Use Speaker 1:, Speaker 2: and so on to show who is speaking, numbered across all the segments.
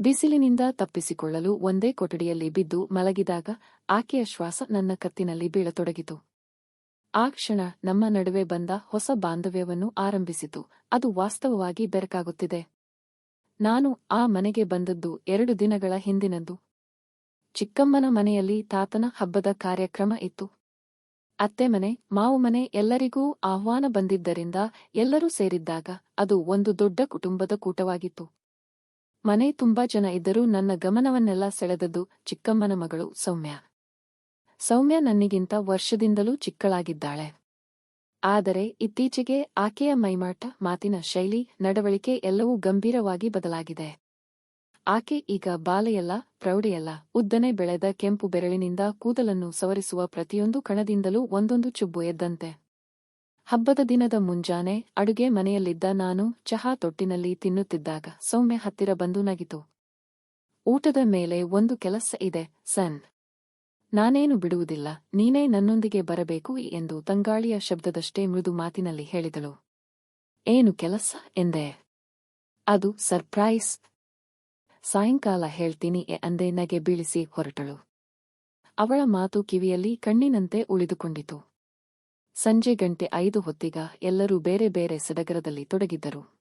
Speaker 1: ಬಿಸಿಲಿನಿಂದ ತಪ್ಪಿಸಿಕೊಳ್ಳಲು ಒಂದೇ ಕೊಠಡಿಯಲ್ಲಿ ಬಿದ್ದು ಮಲಗಿದಾಗ ಆಕೆಯ ಶ್ವಾಸ ನನ್ನ ಕತ್ತಿನಲ್ಲಿ ಬೀಳತೊಡಗಿತು. ಆ ಕ್ಷಣ ನಮ್ಮ ನಡುವೆ ಬಂದ ಹೊಸ ಬಾಂಧವ್ಯವನ್ನು ಆರಂಭಿಸಿತು. ಅದು ವಾಸ್ತವವಾಗಿ ಬೆರಕಾಗುತ್ತಿದೆ. ನಾನು ಆ ಮನೆಗೆ ಬಂದದ್ದು ಎರಡು ದಿನಗಳ ಹಿಂದಿನದ್ದು. ಚಿಕ್ಕಮ್ಮನ ಮನೆಯಲ್ಲಿ ತಾತನ ಹಬ್ಬದ ಕಾರ್ಯಕ್ರಮ ಇತ್ತು. ಅತ್ತೆ ಮನೆ, ಮಾವು ಮನೆ ಎಲ್ಲರಿಗೂ ಆಹ್ವಾನ ಬಂದಿದ್ದರಿಂದ ಎಲ್ಲರೂ ಸೇರಿದ್ದಾಗ ಅದು ಒಂದು ದೊಡ್ಡ ಕುಟುಂಬದ ಕೂಟವಾಗಿತ್ತು. ಮನೆ ತುಂಬಾ ಜನ ಇದ್ದರೂ ನನ್ನ ಗಮನವನ್ನೆಲ್ಲ ಸೆಳೆದದ್ದು ಚಿಕ್ಕಮ್ಮನ ಮಗಳು ಸೌಮ್ಯ. ಸೌಮ್ಯ ನನ್ನಿಗಿಂತ ವರ್ಷದಿಂದಲೂ ಚಿಕ್ಕಳಾಗಿದ್ದಾಳೆ. ಆದರೆ ಇತ್ತೀಚೆಗೆ ಆಕೆಯ ಮೈಮಾಟ, ಮಾತಿನ ಶೈಲಿ, ನಡವಳಿಕೆ ಎಲ್ಲವೂ ಗಂಭೀರವಾಗಿ ಬದಲಾಗಿದೆ. ಆಕೆ ಈಗ ಬಾಲೆಯಲ್ಲ, ಪ್ರೌಢೆಯಲ್ಲ, ಉದ್ದನೆ ಬೆಳೆದ ಕೆಂಪು ಬೆರಳಿನಿಂದ ಕೂದಲನ್ನು ಸವರಿಸುವ ಪ್ರತಿಯೊಂದು ಕಣದಿಂದಲೂ ಒಂದೊಂದು ಚುಬ್ಬು ಎದ್ದಂತೆ. ಹಬ್ಬದ ದಿನದ ಮುಂಜಾನೆ ಅಡುಗೆ ಮನೆಯಲ್ಲಿದ್ದ ನಾನು ಚಹಾ ತೊಟ್ಟಿನಲ್ಲಿ ತಿನ್ನುತ್ತಿದ್ದಾಗ ಸೌಮ್ಯ ಹತ್ತಿರ ಬಂದು ನಗಿತು. ಊಟದ ಮೇಲೆ ಒಂದು ಕೆಲಸ ಇದೆ, ಸನ್. ನಾನೇನು ಬಿಡುವುದಿಲ್ಲ, ನೀನೇ ನನ್ನೊಂದಿಗೆ ಬರಬೇಕು ಎಂದು ತಂಗಾಳಿಯ ಶಬ್ದದಷ್ಟೇ ಮೃದು ಮಾತಿನಲ್ಲಿ ಹೇಳಿದಳು. ಏನು ಕೆಲಸ? ಎಂದೆ. ಅದು ಸರ್ಪ್ರೈಸ್. ಸಾಯಂಕಾಲ ಹೇಳ್ತೀನಿ ಎ ಅಂದೆ ನಗೆ ಬೀಳಿಸಿ ಹೊರಟಳು. ಅವಳ ಮಾತು ಕಿವಿಯಲ್ಲಿ ಕಣ್ಣಿನಂತೆ ಉಳಿದುಕೊಂಡಿತು. ಸಂಜೆ ಗಂಟೆ ಐದು ಹೊತ್ತಿಗ ಎಲ್ಲರೂ ಬೇರೆ ಬೇರೆ ಸಡಗರದಲ್ಲಿ ತೊಡಗಿದ್ದರು.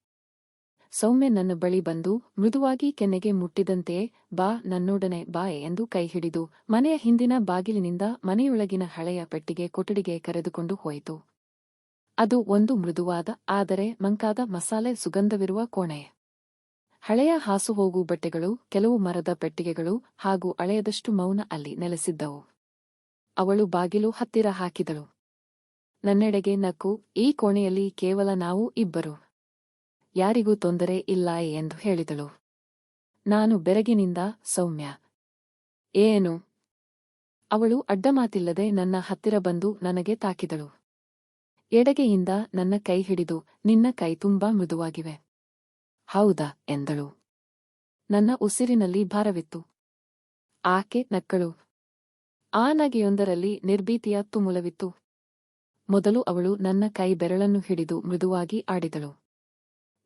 Speaker 1: ಸೌಮ್ಯ ನನ್ನ ಬಳಿ ಬಂದು, ಮೃದುವಾಗಿ ಕೆನ್ನೆಗೆ ಮುಟ್ಟಿದಂತೆಯೇ, ಬಾ ನನ್ನೊಡನೆ ಬಾ ಎಂದು ಕೈ ಹಿಡಿದು, ಮನೆಯ ಹಿಂದಿನ ಬಾಗಿಲಿನಿಂದ ಮನೆಯೊಳಗಿನ ಹಳೆಯ ಪೆಟ್ಟಿಗೆ ಕೊಠಡಿಗೆ ಕರೆದುಕೊಂಡು ಹೋಯಿತು. ಅದು ಒಂದು ಮೃದುವಾದ, ಆದರೆ ಮಂಕಾದ ಮಸಾಲೆ ಸುಗಂಧವಿರುವ ಕೋಣೆ. ಹಳೆಯ ಹಾಸುಹೋಗು ಬಟ್ಟೆಗಳು, ಕೆಲವು ಮರದ ಪೆಟ್ಟಿಗೆಗಳು ಹಾಗೂ ಹಳೆಯದಷ್ಟು ಮೌನ ಅಲ್ಲಿ ನೆಲೆಸಿದ್ದವು. ಅವಳು ಬಾಗಿಲು ಹತ್ತಿರ ಹಾಕಿದಳು. ನನ್ನೆಡೆಗೆ ನಕ್ಕು, ಈ ಕೋಣೆಯಲ್ಲಿ ಕೇವಲ ನಾವು ಇಬ್ಬರು. ಯಾರಿಗೂ ತೊಂದರೆ ಇಲ್ಲ ಎಂದು ಹೇಳಿದಳು. ನಾನು ಬೆರಗಿನಿಂದ, ಸೌಮ್ಯ. ಏನು? ಅವಳು ಅಡ್ಡಮಾತಿಲ್ಲದೆ ನನ್ನ ಹತ್ತಿರ ಬಂದು ನನಗೆ ತಾಕಿದಳು. ಎಡಗೆಯಿಂದ ನನ್ನ ಕೈ ಹಿಡಿದು, ನಿನ್ನ ಕೈ ತುಂಬಾ ಮೃದುವಾಗಿವೆ. ಹೌದಾ? ಎಂದಳು. ನನ್ನ ಉಸಿರಿನಲ್ಲಿ ಭಾರವಿತ್ತು. ಆಕೆ ನಕ್ಕಳು. ಆ ನಗೆಯೊಂದರಲ್ಲಿ ನಿರ್ಭೀತಿಯ ತುಮುಲವಿತ್ತು. ಮೊದಲು ಅವಳು ನನ್ನ ಕೈ ಬೆರಳನ್ನು ಹಿಡಿದು ಮೃದುವಾಗಿ ಆಡಿದಳು.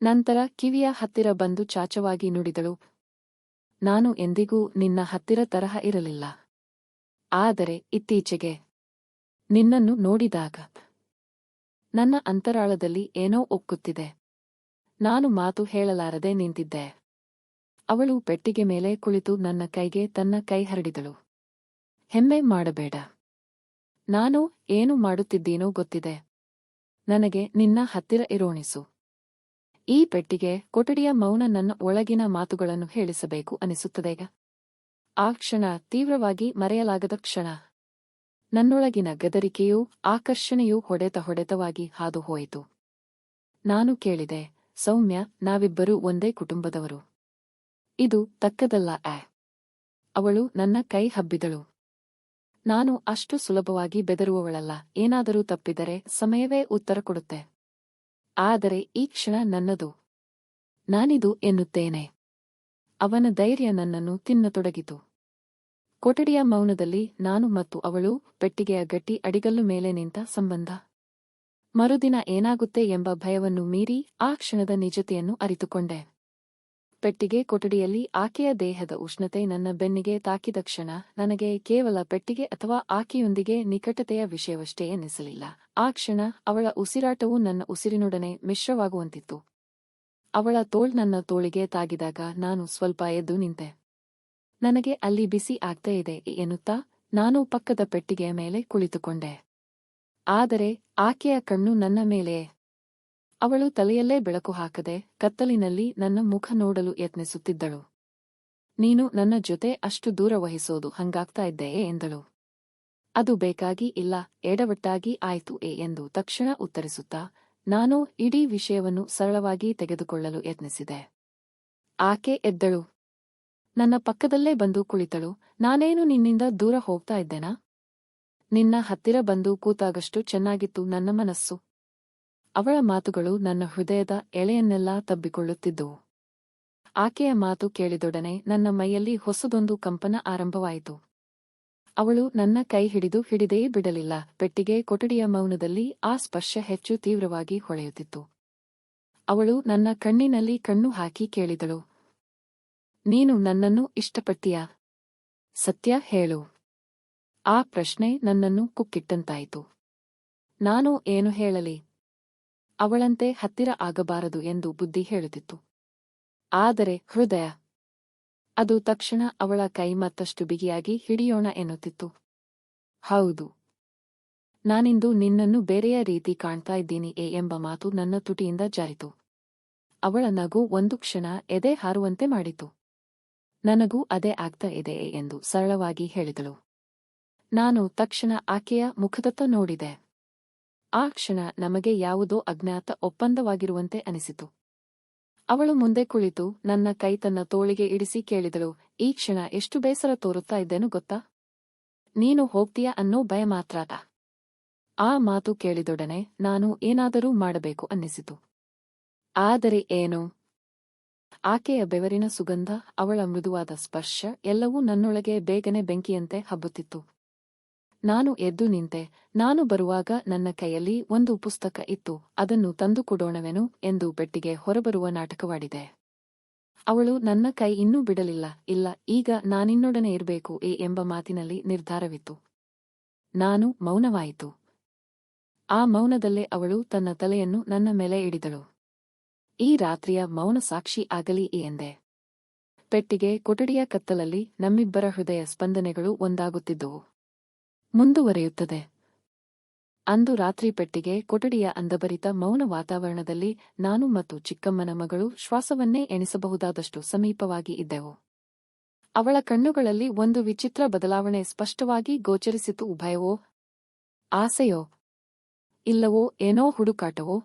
Speaker 1: ನಂತರ ಕಿವಿಯ ಹತ್ತಿರ ಬಂದು ಚಾಚವಾಗಿ ನುಡಿದಳು. ನಾನು ಎಂದಿಗೂ ನಿನ್ನ ಹತ್ತಿರ ತರಹ ಇರಲಿಲ್ಲ. ಆದರೆ ಇತ್ತೀಚೆಗೆ ನಿನ್ನನ್ನು ನೋಡಿದಾಗ ನನ್ನ ಅಂತರಾಳದಲ್ಲಿ ಏನೋ ಒಕ್ಕುತ್ತಿದೆ. ನಾನು ಮಾತು ಹೇಳಲಾರದೆ ನಿಂತಿದ್ದೆ. ಅವಳು ಪೆಟ್ಟಿಗೆ ಮೇಲೆ ಕುಳಿತು ನನ್ನ ಕೈಗೆ ತನ್ನ ಕೈ ಹರಡಿದಳು. ಹೆಮ್ಮೆ ಮಾಡಬೇಡ. ನಾನು ಏನು ಮಾಡುತ್ತಿದ್ದೀನೋ ಗೊತ್ತಿದೆ. ನನಗೆ ನಿನ್ನ ಹತ್ತಿರ ಇರೋಣಿಸು. ಈ ಪೆಟ್ಟಿಗೆ ಕೊಠಡಿಯ ಮೌನ ನನ್ನ ಒಳಗಿನ ಮಾತುಗಳನ್ನು ಹೇಳಿಸಬೇಕು ಅನಿಸುತ್ತದೆಗ ಆ ಕ್ಷಣ ತೀವ್ರವಾಗಿ ಮರೆಯಲಾಗದ ಕ್ಷಣ. ನನ್ನೊಳಗಿನ ಗದರಿಕೆಯೂ ಆಕರ್ಷಣೆಯೂ ಹೊಡೆತ ಹೊಡೆತವಾಗಿ ಹಾದುಹೋಯಿತು. ನಾನು ಕೇಳಿದೆ, ಸೌಮ್ಯ, ನಾವಿಬ್ಬರೂ ಒಂದೇ ಕುಟುಂಬದವರು. ಇದು ತಕ್ಕದಲ್ಲ ಆ ಅವಳು ನನ್ನ ಕೈ ಹಬ್ಬಿದಳು. ನಾನು ಅಷ್ಟು ಸುಲಭವಾಗಿ ಬೆದರುವವಳಲ್ಲ, ಏನಾದರೂ ತಪ್ಪಿದರೆ ಸಮಯವೇ ಉತ್ತರ ಕೊಡುತ್ತೆ. ಆದರೆ ಈ ಕ್ಷಣ ನನ್ನದು. ನಾನಿದು ಎನ್ನುತ್ತೇನೆ. ಅವನ ಧೈರ್ಯ ನನ್ನನ್ನು ತಿನ್ನತೊಡಗಿತು. ಕೊಠಡಿಯ ಮೌನದಲ್ಲಿ ನಾನು ಮತ್ತು ಅವಳು ಪೆಟ್ಟಿಗೆಯ ಗಟ್ಟಿ ಅಡಿಗಲ್ಲು ಮೇಲೆ ನಿಂತ ಸಂಬಂಧ. ಮರುದಿನ ಏನಾಗುತ್ತೆ ಎಂಬ ಭಯವನ್ನು ಮೀರಿ ಆ ಕ್ಷಣದ ನಿಜತೆಯನ್ನು ಅರಿತುಕೊಂಡೆ. ಪೆಟ್ಟಿಗೆ ಕೊಠಡಿಯಲ್ಲಿ ಆಕೆಯ ದೇಹದ ಉಷ್ಣತೆ ನನ್ನ ಬೆನ್ನಿಗೆ ತಾಕಿದ ಕ್ಷಣ ನನಗೆ ಕೇವಲ ಪೆಟ್ಟಿಗೆ ಅಥವಾ ಆಕೆಯೊಂದಿಗೆ ನಿಕಟತೆಯ ವಿಷಯವಷ್ಟೇ ಎನ್ನಿಸಲಿಲ್ಲ ಆ ಕ್ಷಣ ಅವಳ ಉಸಿರಾಟವು ನನ್ನ ಉಸಿರಿನೊಡನೆ ಮಿಶ್ರವಾಗುವಂತಿತ್ತು. ಅವಳ ತೋಳ್ ನನ್ನ ತೋಳಿಗೆ ತಾಗಿದಾಗ ನಾನು ಸ್ವಲ್ಪ ಎದ್ದು ನಿಂತೆ. ನನಗೆ ಅಲ್ಲಿ ಬಿಸಿ ಆಗ್ತಾ ಇದೆ ಎನ್ನುತ್ತಾ ನಾನು ಪಕ್ಕದ ಪೆಟ್ಟಿಗೆಯ ಮೇಲೆ ಕುಳಿತುಕೊಂಡೆ. ಆದರೆ ಆಕೆಯ ಕಣ್ಣು ನನ್ನ ಮೇಲೆ ಅವಳು ತಲೆಯಲ್ಲೇ ಬೆಳಕು ಹಾಕದೆ ಕತ್ತಲಿನಲ್ಲಿ ನನ್ನ ಮುಖ ನೋಡಲು ಯತ್ನಿಸುತ್ತಿದ್ದಳು. ನೀನು ನನ್ನ ಜೊತೆ ಅಷ್ಟು ದೂರ ವಹಿಸೋದು ಹಂಗಾಗ್ತಾ ಇದ್ದೆಯೇ ಎಂದಳು. ಅದು ಬೇಕಾಗಿ ಇಲ್ಲ, ಎಡವಟ್ಟಾಗಿ ಆಯ್ತು ಎ ಎಂದು ತಕ್ಷಣ ಉತ್ತರಿಸುತ್ತಾ, ನಾನು ಇಡೀ ವಿಷಯವನ್ನು ಸರಳವಾಗಿ ತೆಗೆದುಕೊಳ್ಳಲು ಯತ್ನಿಸಿದೆ. ಆಕೆ ಎದ್ದಳು. ನನ್ನ ಪಕ್ಕದಲ್ಲೇ ಬಂದು ಕುಳಿತಳು. ನಾನೇನು ನಿನ್ನಿಂದ ದೂರ ಹೋಗ್ತಾ ಇದ್ದೇನಾ? ನಿನ್ನ ಹತ್ತಿರ ಬಂದು ಕೂತಾಗಷ್ಟು ಚೆನ್ನಾಗಿತ್ತು ನನ್ನ ಮನಸ್ಸು. ಅವಳ ಮಾತುಗಳು ನನ್ನ ಹೃದಯದ ಎಳೆಯನ್ನೆಲ್ಲ ತಬ್ಬಿಕೊಳ್ಳುತ್ತಿದ್ದವು. ಆಕೆಯ ಮಾತು ಕೇಳಿದೊಡನೆ ನನ್ನ ಮೈಯಲ್ಲಿ ಹೊಸದೊಂದು ಕಂಪನ ಆರಂಭವಾಯಿತು. ಅವಳು ನನ್ನ ಕೈ ಹಿಡಿದು ಹಿಡಿದೇ ಬಿಡಲಿಲ್ಲ, ಪೆಟ್ಟಿಗೆ ಕೊಠಡಿಯ ಮೌನದಲ್ಲಿ ಆ ಸ್ಪರ್ಶ ಹೆಚ್ಚು ತೀವ್ರವಾಗಿ ಹೊಳೆಯುತ್ತಿತ್ತು. ಅವಳು ನನ್ನ ಕಣ್ಣಿನಲ್ಲಿ ಕಣ್ಣು ಹಾಕಿ ಕೇಳಿದಳು, ನೀನು ನನ್ನನ್ನು ಇಷ್ಟಪಟ್ಟೀಯ ಸತ್ಯ ಹೇಳು. ಆ ಪ್ರಶ್ನೆ ನನ್ನನ್ನು ಕುಕ್ಕಿಟ್ಟಂತಾಯಿತು. ನಾನು ಏನು ಹೇಳಲಿ? ಅವಳಂತೆ ಹತ್ತಿರ ಆಗಬಾರದು ಎಂದು ಬುದ್ಧಿ ಹೇಳುತ್ತಿತ್ತು. ಆದರೆ ಹೃದಯ, ಅದು ತಕ್ಷಣ ಅವಳ ಕೈ ಮತ್ತಷ್ಟು ಬಿಗಿಯಾಗಿ ಹಿಡಿಯೋಣ ಎನ್ನುತ್ತಿತ್ತು. ಹೌದು, ನಾನಿಂದು ನಿನ್ನನ್ನು ಬೇರೆಯ ರೀತಿ ಕಾಣ್ತಾ ಇದ್ದೀನಿ ಎ ಎಂಬ ಮಾತು ನನ್ನ ತುಟಿಯಿಂದ ಜಾರಿತು. ಅವಳ ನಗು ಒಂದು ಕ್ಷಣ ಎದೆ ಹಾರುವಂತೆ ಮಾಡಿತು. ನನಗೂ ಅದೇ ಆಗ್ತಾ ಇದೆ ಎಂದು ಸರಳವಾಗಿ ಹೇಳಿದಳು. ನಾನು ತಕ್ಷಣ ಆಕೆಯ ಮುಖದತ್ತ ನೋಡಿದೆ. ಆ ಕ್ಷಣ ನಮಗೆ ಯಾವುದೋ ಅಜ್ಞಾತ ಒಪ್ಪಂದವಾಗಿರುವಂತೆ ಅನಿಸಿತು. ಅವಳು ಮುಂದೆ ಕುಳಿತು ನನ್ನ ಕೈ ತನ್ನ ತೋಳಿಗೆ ಇಡಿಸಿ ಕೇಳಿದಳು, ಈ ಕ್ಷಣ ಎಷ್ಟು ಬೇಸರ ತೋರುತ್ತಾ ಇದ್ದೇನು ಗೊತ್ತಾ? ನೀನು ಹೋಗ್ತೀಯಾ ಅನ್ನೋ ಭಯ ಮಾತ್ರ ಆ ಮಾತು ಕೇಳಿದೊಡನೆ ನಾನು ಏನಾದರೂ ಮಾಡಬೇಕು ಅನ್ನಿಸಿತು. ಆದರೆ ಏನು? ಆಕೆಯ ಬೆವರಿನ ಸುಗಂಧ, ಅವಳ ಮೃದುವಾದ ಸ್ಪರ್ಶ ಎಲ್ಲವೂ ನನ್ನೊಳಗೆ ಬೇಗನೆ ಬೆಂಕಿಯಂತೆ ಹಬ್ಬುತ್ತಿತ್ತು. ನಾನು ಎದ್ದು ನಿಂತೆ, ನಾನು ಬರುವಾಗ ನನ್ನ ಕೈಯಲ್ಲಿ ಒಂದು ಪುಸ್ತಕ ಇತ್ತು, ಅದನ್ನು ತಂದುಕೊಡೋಣವೆನು ಎಂದು ಬೆಟ್ಟಿಗೆ ಹೊರಬರುವ ನಾಟಕವಾಡಿದೆ. ಅವಳು ನನ್ನ ಕೈ ಇನ್ನೂ ಬಿಡಲಿಲ್ಲ, ಇಲ್ಲ, ಈಗ ನಾನಿನ್ನೊಡನೆ ಇರಬೇಕು, ಏ ಎಂಬ ಮಾತಿನಲ್ಲಿ ನಿರ್ಧಾರವಿತ್ತು. ನಾನು ಮೌನವಾಯಿತು. ಆ ಮೌನದಲ್ಲೇ ಅವಳು ತನ್ನ ತಲೆಯನ್ನು ನನ್ನ ಮೇಲೆ ಇಡಿದಳು. ಈ ರಾತ್ರಿಯ ಮೌನ ಸಾಕ್ಷಿ ಆಗಲಿ ಎಂದೆ. ಪೆಟ್ಟಿಗೆ ಕೊಠಡಿಯ ಕತ್ತಲಲ್ಲಿ ನಮ್ಮಿಬ್ಬರ ಹೃದಯ ಸ್ಪಂದನೆಗಳು ಒಂದಾಗುತ್ತಿದ್ದುವು. ಮುಂದುವರೆಯುತ್ತದೆ. ಅಂದು ರಾತ್ರಿ ಪೆಟ್ಟಿಗೆ ಕೊಠಡಿಯ ಅಂದಭರಿತ ಮೌನ ವಾತಾವರಣದಲ್ಲಿ ನಾನು ಮತ್ತು ಚಿಕ್ಕಮ್ಮನ ಮಗಳು ಶ್ವಾಸವನ್ನೇ ಎಣಿಸಬಹುದಾದಷ್ಟು ಸಮೀಪವಾಗಿ ಇದ್ದೆವು. ಅವಳ ಕಣ್ಣುಗಳಲ್ಲಿ ಒಂದು ವಿಚಿತ್ರ ಬದಲಾವಣೆ ಸ್ಪಷ್ಟವಾಗಿ ಗೋಚರಿಸಿತು. ಉಭಯವೋ, ಆಸೆಯೋ, ಇಲ್ಲವೋ, ಏನೋ ಹುಡುಕಾಟವೋ,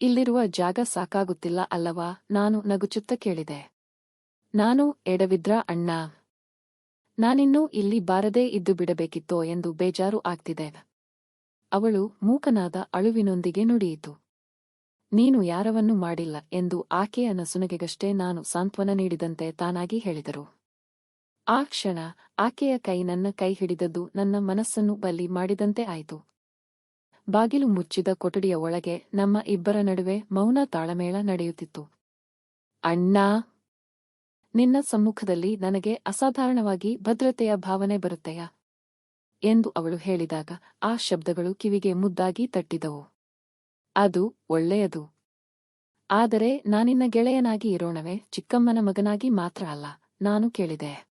Speaker 1: ಇಲ್ಲಿರುವ ಜಾಗ ಸಾಕಾಗುತ್ತಿಲ್ಲ ಅಲ್ಲವಾ, ನಾನು ನಗುಚುತ್ತ ಕೇಳಿದೆ. ನಾನು ಎಡವಿದ್ರ ಅಣ್ಣ? ನಾನಿನ್ನೂ ಇಲ್ಲಿ ಬಾರದೇ ಇದ್ದು ಬಿಡಬೇಕಿತ್ತೋ ಎಂದು ಬೇಜಾರು ಆಗ್ತಿದೆ. ಅವಳು ಮೂಕನಾದ ಅಳುವಿನೊಂದಿಗೆ ನುಡಿಯಿತು. ನೀನು ಯಾರವನ್ನೂ ಮಾಡಿಲ್ಲ ಎಂದು ಆಕೆಯ ನಸುನಗೆಗಷ್ಟೇ ನಾನು ಸಾಂತ್ವನ ನೀಡಿದಂತೆ ತಾನಾಗಿ ಹೇಳಿದರು. ಆ ಕ್ಷಣ ಆಕೆಯ ಕೈ ನನ್ನ ಕೈ ಹಿಡಿದದ್ದು ನನ್ನ ಮನಸ್ಸನ್ನು ಬಲ್ಲಿ ಮಾಡಿದಂತೆ ಆಯಿತು. ಬಾಗಿಲು ಮುಚ್ಚಿದ ಕೊಠಡಿಯ ಒಳಗೆ ನಮ್ಮ ಇಬ್ಬರ ನಡುವೆ ಮೌನ ತಾಳಮೇಳ ನಡೆಯುತ್ತಿತ್ತು. ಅಣ್ಣಾ! ನಿನ್ನ ಸಮ್ಮುಖದಲ್ಲಿ ನನಗೆ ಅಸಾಧಾರಣವಾಗಿ ಭದ್ರತೆಯ ಭಾವನೆ ಬರುತ್ತೆಯಾ? ಎಂದು ಅವಳು ಹೇಳಿದಾಗ ಆ ಶಬ್ದಗಳು ಕಿವಿಗೆ ಮುದ್ದಾಗಿ ತಟ್ಟಿದವು. ಅದು ಒಳ್ಳೆಯದು. ಆದರೆ ನಾನಿನ್ನ ಗೆಳೆಯನಾಗಿ ಇರೋಣವೇ, ಚಿಕ್ಕಮ್ಮನ ಮಗನಾಗಿ ಮಾತ್ರ ಅಲ್ಲ, ನಾನು ಕೇಳಿದೆ.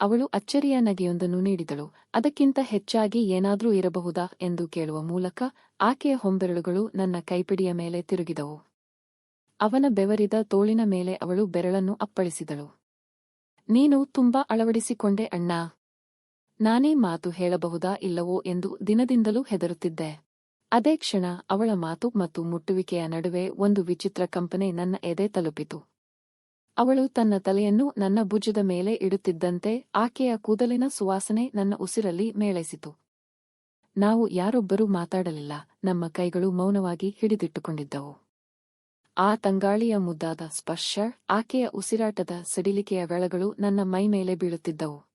Speaker 1: ಅವಳು ಅಚ್ಚರಿಯ ನಗೆಯೊಂದನ್ನು ನೀಡಿದಳು. ಅದಕ್ಕಿಂತ ಹೆಚ್ಚಾಗಿ ಏನಾದ್ರೂ ಇರಬಹುದಾ ಎಂದು ಕೇಳುವ ಮೂಲಕ ಆಕೆಯ ಹೊಂಬೆರಳುಗಳು ನನ್ನ ಕೈಪಿಡಿಯ ಮೇಲೆ ತಿರುಗಿದವು. ಅವನ ಬೆವರಿದ ತೋಳಿನ ಮೇಲೆ ಅವಳು ಬೆರಳನ್ನು ಅಪ್ಪಳಿಸಿದಳು. ನೀನು ತುಂಬಾ ಅಳವಡಿಸಿಕೊಂಡೆ ಅಣ್ಣ. ನಾನೇ ಮಾತು ಹೇಳಬಹುದಾ ಇಲ್ಲವೋ ಎಂದು ದಿನದಿಂದಲೂ ಹೆದರುತ್ತಿದ್ದೆ. ಅದೇ ಕ್ಷಣ ಅವಳ ಮಾತು ಮತ್ತು ಮುಟ್ಟುವಿಕೆಯ ನಡುವೆ ಒಂದು ವಿಚಿತ್ರ ಕಂಪನೆ ನನ್ನ ಎದೆ ತಲುಪಿತು. ಅವಳು ತನ್ನ ತಲೆಯನ್ನು ನನ್ನ ಭುಜದ ಮೇಲೆ ಇಡುತ್ತಿದ್ದಂತೆ ಆಕೆಯ ಕೂದಲಿನ ಸುವಾಸನೆ ನನ್ನ ಉಸಿರಲ್ಲಿ ಮೇಳೈಸಿತು. ನಾವು ಯಾರೊಬ್ಬರೂ ಮಾತಾಡಲಿಲ್ಲ, ನಮ್ಮ ಕೈಗಳು ಮೌನವಾಗಿ ಹಿಡಿದಿಟ್ಟುಕೊಂಡಿದ್ದವು. ಆ ತಂಗಾಳಿಯ ಮುದ್ದಾದ ಸ್ಪರ್ಶ, ಆಕೆಯ ಉಸಿರಾಟದ ಸಡಿಲಿಕೆಯ ವೆಳಗಳು ನನ್ನ ಮೈಮೇಲೆ ಬೀಳುತ್ತಿದ್ದವು.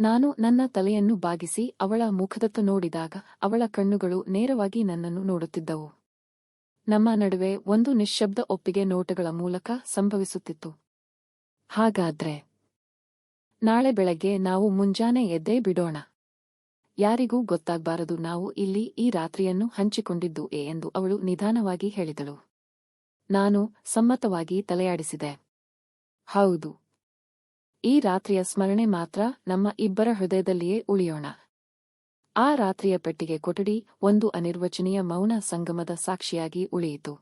Speaker 1: ನಾನು ನನ್ನ ತಲೆಯನ್ನು ಬಾಗಿಸಿ ಅವಳ ಮುಖದತ್ತ ನೋಡಿದಾಗ ಅವಳ ಕಣ್ಣುಗಳು ನೇರವಾಗಿ ನನ್ನನ್ನು ನೋಡುತ್ತಿದ್ದವು. ನಮ್ಮ ನಡುವೆ ಒಂದು ನಿಶ್ಶಬ್ದ ಒಪ್ಪಿಗೆ ನೋಟಗಳ ಮೂಲಕ ಸಂಭವಿಸುತ್ತಿತ್ತು. ಹಾಗಾದ್ರೆ? ನಾಳೆ ಬೆಳಗ್ಗೆ ನಾವು ಮುಂಜಾನೆ ಎದ್ದೇ ಬಿಡೋಣ. ಯಾರಿಗೂ ಗೊತ್ತಾಗಬಾರದು ನಾವು ಇಲ್ಲಿ ಈ ರಾತ್ರಿಯನ್ನು ಹಂಚಿಕೊಂಡಿದ್ದು ಏ ಎಂದು ಅವಳು ನಿಧಾನವಾಗಿ ಹೇಳಿದಳು. ನಾನು ಸಮ್ಮತವಾಗಿ ತಲೆಯಾಡಿಸಿದೆ. ಹೌದು. ಈ ರಾತ್ರಿಯ ಸ್ಮರಣೆ ಮಾತ್ರ ನಮ್ಮ ಇಬ್ಬರ ಹೃದಯದಲ್ಲಿಯೇ ಉಳಿಯೋಣ. ಆ ರಾತ್ರಿಯ ಪೆಟ್ಟಿಗೆ ಕೊಠಡಿ ಒಂದು ಅನಿರ್ವಚನೀಯ ಮೌನ ಸಂಗಮದ ಸಾಕ್ಷಿಯಾಗಿ ಉಳಿಯಿತು.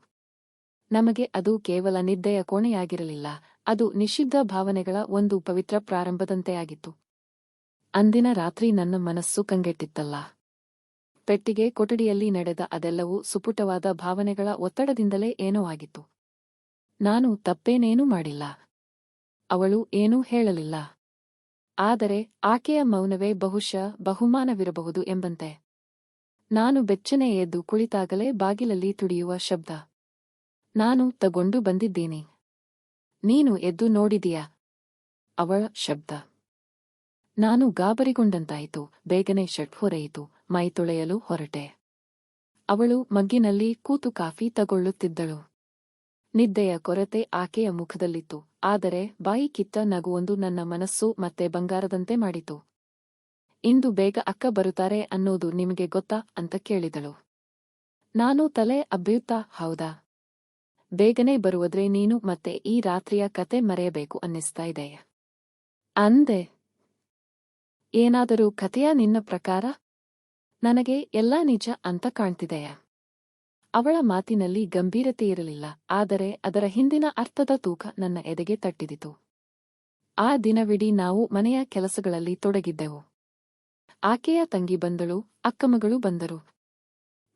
Speaker 1: ನಮಗೆ ಅದು ಕೇವಲ ನಿದ್ದೆಯ ಕೋಣೆಯಾಗಿರಲಿಲ್ಲ, ಅದು ನಿಷಿದ್ಧ ಭಾವನೆಗಳ ಒಂದು ಪವಿತ್ರ ಪ್ರಾರಂಭದಂತೆಯಾಗಿತ್ತು ಅಂದಿನ ರಾತ್ರಿ ನನ್ನ ಮನಸ್ಸು ಕಂಗೆಟ್ಟಿತ್ತಲ್ಲ. ಪೆಟ್ಟಿಗೆ ಕೊಠಡಿಯಲ್ಲಿ ನಡೆದ ಅದೆಲ್ಲವೂ ಸುಪುಟವಾದ ಭಾವನೆಗಳ ಒತ್ತಡದಿಂದಲೇ ಏನೋ ಆಗಿತ್ತು. ನಾನು ತಪ್ಪೇನೇನೂ ಮಾಡಿಲ್ಲ. ಅವಳು ಏನೂ ಹೇಳಲಿಲ್ಲ. ಆದರೆ ಆಕೆಯ ಮೌನವೇ ಬಹುಶಃ ಬಹುಮಾನವಿರಬಹುದು ಎಂಬಂತೆ. ನಾನು ಬೆಚ್ಚನೆ ಎದ್ದು ಕುಳಿತಾಗಲೇ ಬಾಗಿಲಲ್ಲಿ ತುಡಿಯುವ ಶಬ್ದ. ನಾನು ತಗೊಂಡು ಬಂದಿದ್ದೀನಿ. ನೀನು ಎದ್ದು ನೋಡಿದೀಯಾ ಅವಳ ಶಬ್ದ. ನಾನು ಗಾಬರಿಗೊಂಡಂತಾಯಿತು. ಬೇಗನೆ ಶಟ್ ಹೊರೆಯಿತು. ಮೈ ತೊಳೆಯಲು ಹೊರಟೆ. ಅವಳು ಮಗ್ಗಿನಲ್ಲಿ ಕೂತು ಕಾಫಿ ತಗೊಳ್ಳುತ್ತಿದ್ದಳು. ನಿದ್ದೆಯ ಕೊರತೆ ಆಕೆಯ ಮುಖದಲ್ಲಿತ್ತು, ಆದರೆ ಬಾಯಿ ಕಿತ್ತ ನಗುವೊಂದು ನನ್ನ ಮನಸ್ಸು ಮತ್ತೆ ಬಂಗಾರದಂತೆ ಮಾಡಿತು. ಇಂದು ಬೇಗ ಅಕ್ಕ ಬರುತ್ತಾರೆ ಅನ್ನೋದು ನಿಮಗೆ ಗೊತ್ತಾ ಅಂತ ಕೇಳಿದಳು. ನಾನು ತಲೆ ಅಬ್ಬಿಯುತ್ತಾ ಹೌದಾ? ಬೇಗನೆ ಬರುವುದ್ರೆ ನೀನು ಮತ್ತೆ ಈ ರಾತ್ರಿಯ ಕತೆ ಮರೆಯಬೇಕು ಅನ್ನಿಸ್ತಾ ಇದೆ. ಅಂದೆ. ಏನಾದರೂ ಕಥೆಯ ನಿನ್ನ ಪ್ರಕಾರ? ನನಗೆ ಎಲ್ಲ ನಿಜ ಅಂತ ಕಾಣ್ತಿದೆಯ? ಅವಳ ಮಾತಿನಲ್ಲಿ ಗಂಭೀರತೆ ಇರಲಿಲ್ಲ, ಆದರೆ ಅದರ ಹಿಂದಿನ ಅರ್ಥದ ತೂಕ ನನ್ನ ಎದೆಗೆ ತಟ್ಟಿದಿತು. ಆ ದಿನವಿಡೀ ನಾವು ಮನೆಯ ಕೆಲಸಗಳಲ್ಲಿ ತೊಡಗಿದ್ದೆವು. ಆಕೆಯ ತಂಗಿ ಬಂದಳು ಅಕ್ಕಮಗಳು ಬಂದರು.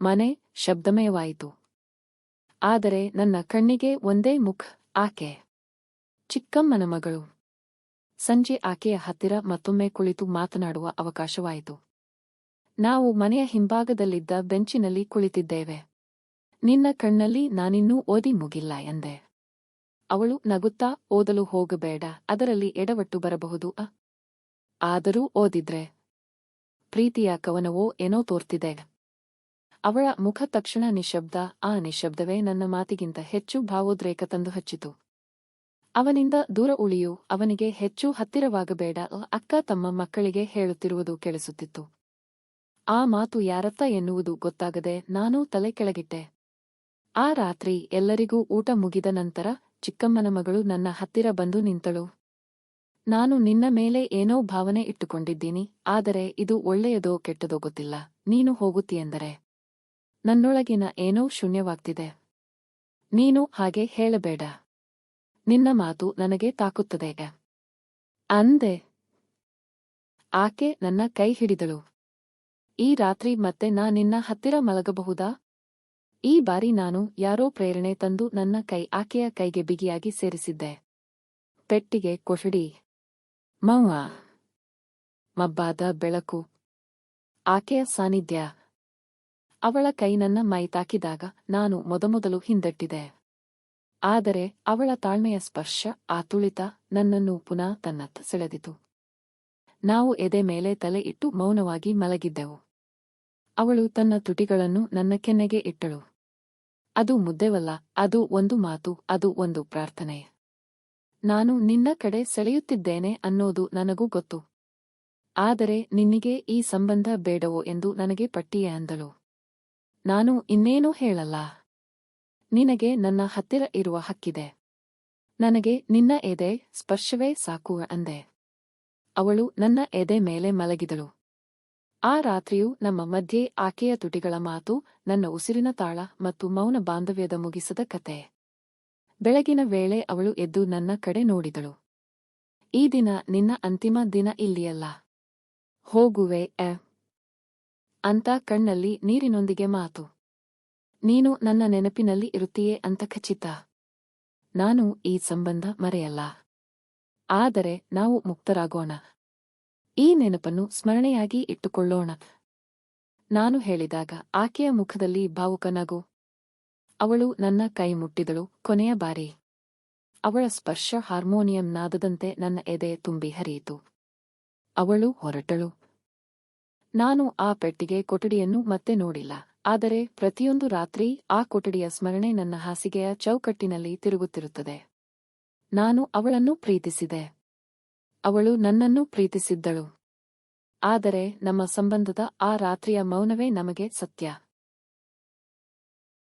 Speaker 1: ಮನೆ ಶಬ್ದಮಯವಾಯಿತು. ಆದರೆ ನನ್ನ ಕಣ್ಣಿಗೆ ಒಂದೇ ಮುಖ, ಆಕೆ. ಚಿಕ್ಕಮ್ಮನ ಮಗಳು. ಸಂಜೆ ಆಕೆಯ ಹತ್ತಿರ ಮತ್ತೊಮ್ಮೆ ಕುಳಿತು ಮಾತನಾಡುವ ಅವಕಾಶವಾಯಿತು. ನಾವು ಮನೆಯ ಹಿಂಭಾಗದಲ್ಲಿದ್ದ ಬೆಂಚಿನಲ್ಲಿ ಕುಳಿತಿದ್ದೇವೆ. ನಿನ್ನ ಕಣ್ಣಲ್ಲಿ ನಾನಿನ್ನೂ ಓದಿ ಮುಗಿಲ್ಲ ಎಂದೆ. ಅವಳು ನಗುತ್ತಾ ಓದಲು ಹೋಗಬೇಡ, ಅದರಲ್ಲಿ ಎಡವಟ್ಟು ಬರಬಹುದು ಅ? ಆದರೂ ಓದಿದ್ರೆ. ಪ್ರೀತಿಯ ಕವನವೋ ಏನೋ ತೋರ್ತಿದೆ. ಅವಳ ಮುಖ ತಕ್ಷಣ ನಿಶಬ್ದ, ಆ ನಿಶಬ್ದವೇ ನನ್ನ ಮಾತಿಗಿಂತ ಹೆಚ್ಚು ಭಾವೋದ್ರೇಕ ತಂದು ಹಚ್ಚಿತು. ಅವನಿಂದ ದೂರ ಉಳಿಯು, ಅವನಿಗೆ ಹೆಚ್ಚು ಹತ್ತಿರವಾಗಬೇಡ ಅಕ್ಕ ತಮ್ಮ ಮಕ್ಕಳಿಗೆ ಹೇಳುತ್ತಿರುವುದು ಕೇಳಿಸುತ್ತಿತ್ತು. ಆ ಮಾತು ಯಾರತ್ತ ಎನ್ನುವುದು ಗೊತ್ತಾಗದೆ ನಾನು ತಲೆ ಕೆಳಗಿಟ್ಟೆ. ಆ ರಾತ್ರಿ ಎಲ್ಲರಿಗೂ ಊಟ ಮುಗಿದ ನಂತರ ಚಿಕ್ಕಮ್ಮನ ಮಗಳು ನನ್ನ ಹತ್ತಿರ ಬಂದು ನಿಂತಳು. ನಾನು ನಿನ್ನ ಮೇಲೆ ಏನೋ ಭಾವನೆ ಇಟ್ಟುಕೊಂಡಿದ್ದೀನಿ, ಆದರೆ ಇದು ಒಳ್ಳೆಯದೋ ಕೆಟ್ಟದೋ ಗೊತ್ತಿಲ್ಲ, ನೀನು ಹೋಗುತ್ತೀಯೆಂದರೆ ನನ್ನೊಳಗಿನ ಏನೋ ಶೂನ್ಯವಾಗ್ತಿದೆ. ನೀನು ಹಾಗೆ ಹೇಳಬೇಡ. ನಿನ್ನ ಮಾತು ನನಗೆ ತಾಕುತ್ತದೆ. ಅಂದೆ. ಆಕೆ ನನ್ನ ಕೈ ಹಿಡಿದಳು. ಈ ರಾತ್ರಿ ಮತ್ತೆ ನಾ ನಿನ್ನ ಹತ್ತಿರ ಮಲಗಬಹುದಾ? ಈ ಬಾರಿ ನಾನು ಯಾರೋ ಪ್ರೇರಣೆ ತಂದು ನನ್ನ ಕೈ ಆಕೆಯ ಕೈಗೆ ಬಿಗಿಯಾಗಿ ಸೇರಿಸಿದ್ದೆ. ಪೆಟ್ಟಿಗೆ ಕೊಠಡಿ ಮೌವ ಮಬ್ಬಾದ ಬೆಳಕು. ಆಕೆಯ ಸಾನ್ನಿಧ್ಯ. ಅವಳ ಕೈ ನನ್ನ ಮೈ ತಾಕಿದಾಗ ನಾನು ಮೊದಮೊದಲು ಹಿಂದಟ್ಟಿದೆ. ಆದರೆ ಅವಳ ತಾಳ್ಮೆಯ ಸ್ಪರ್ಶ ಆತುಳಿತ ತುಳಿತ ನನ್ನನ್ನು ಪುನಃ ತನ್ನತ್ತ ಸೆಳೆದಿತು. ನಾವು ಎದೆ ಮೇಲೆ ತಲೆ ಇಟ್ಟು ಮೌನವಾಗಿ ಮಲಗಿದ್ದೆವು. ಅವಳು ತನ್ನ ತುಟಿಗಳನ್ನು ನನ್ನ ಕೆನ್ನೆಗೆ ಇಟ್ಟಳು. ಅದು ಮುದ್ದೆವಲ್ಲ, ಅದು ಒಂದು ಮಾತು, ಅದು ಒಂದು ಪ್ರಾರ್ಥನೆ. ನಾನು ನಿನ್ನ ಕಡೆ ಸೆಳೆಯುತ್ತಿದ್ದೇನೆ ಅನ್ನೋದು ನನಗೂ ಗೊತ್ತು. ಆದರೆ ನಿನ್ನಿಗೆ ಈ ಸಂಬಂಧ ಬೇಡವೋ ಎಂದು ನನಗೆ ಪಟ್ಟಿಯೇ ಅಂದಳು. ನಾನು ಇನ್ನೇನೂ ಹೇಳಲ್ಲ. ನಿನಗೆ ನನ್ನ ಹತ್ತಿರ ಇರುವ ಹಕ್ಕಿದೆ. ನನಗೆ ನಿನ್ನ ಎದೆ ಸ್ಪರ್ಶವೇ ಸಾಕು ಅಂದೆ. ಅವಳು ನನ್ನ ಎದೆ ಮೇಲೆ ಮಲಗಿದಳು. ಆ ರಾತ್ರಿಯು ನಮ್ಮ ಮಧ್ಯೆ ಆಕೆಯ ತುಟಿಗಳ ಮಾತು, ನನ್ನ ಉಸಿರಿನ ತಾಳ ಮತ್ತು ಮೌನ ಬಾಂಧವ್ಯದ ಮುಗಿಸದ ಕತೆ. ಬೆಳಗಿನ ವೇಳೆ ಅವಳು ಎದ್ದು ನನ್ನ ಕಡೆ ನೋಡಿದಳು. ಈ ದಿನ ನಿನ್ನ ಅಂತಿಮ ದಿನ ಇಲ್ಲಿಯಲ್ಲ. ಹೋಗುವೆ ಎ ಅಂತ ಕಣ್ಣಲ್ಲಿ ನೀರಿನೊಂದಿಗೆ ಮಾತು. ನೀನು ನನ್ನ ನೆನಪಿನಲ್ಲಿ ಇರುತ್ತೀಯೇ ಅಂತ ಖಚಿತ. ನಾನು ಈ ಸಂಬಂಧ ಮರೆಯಲ್ಲ. ಆದರೆ ನಾವು ಮುಕ್ತರಾಗೋಣ. ಈ ನೆನಪನ್ನು ಸ್ಮರಣೆಯಾಗಿ ಇಟ್ಟುಕೊಳ್ಳೋಣ. ನಾನು ಹೇಳಿದಾಗ ಆಕೆಯ ಮುಖದಲ್ಲಿ ಭಾವುಕನಗು ಅವಳು ನನ್ನ ಕೈ ಮುಟ್ಟಿದಳು, ಕೊನೆಯ ಬಾರಿ. ಅವಳ ಸ್ಪರ್ಶ ಹಾರ್ಮೋನಿಯಂ ನಾದದಂತೆ ನನ್ನ ಎದೆ ತುಂಬಿ ಹರಿಯಿತು. ಅವಳು ಹೊರಟಳು. ನಾನು ಆ ಪೆಟ್ಟಿಗೆ ಕೊಠಡಿಯನ್ನು ಮತ್ತೆ ನೋಡಿಲ್ಲ, ಆದರೆ ಪ್ರತಿಯೊಂದು ರಾತ್ರಿ ಆ ಕೊಠಡಿಯ ಸ್ಮರಣೆ ನನ್ನ ಹಾಸಿಗೆಯ ಚೌಕಟ್ಟಿನಲ್ಲಿ ತಿರುಗುತ್ತಿರುತ್ತದೆ. ನಾನು ಅವಳನ್ನು ಪ್ರೀತಿಸಿದೆ. ಅವಳು ನನ್ನನ್ನು ಪ್ರೀತಿಸಿದ್ದಳು. ಆದರೆ ನಮ್ಮ ಸಂಬಂಧದ ಆ ರಾತ್ರಿಯ ಮೌನವೇ ನಮಗೆ ಸತ್ಯ.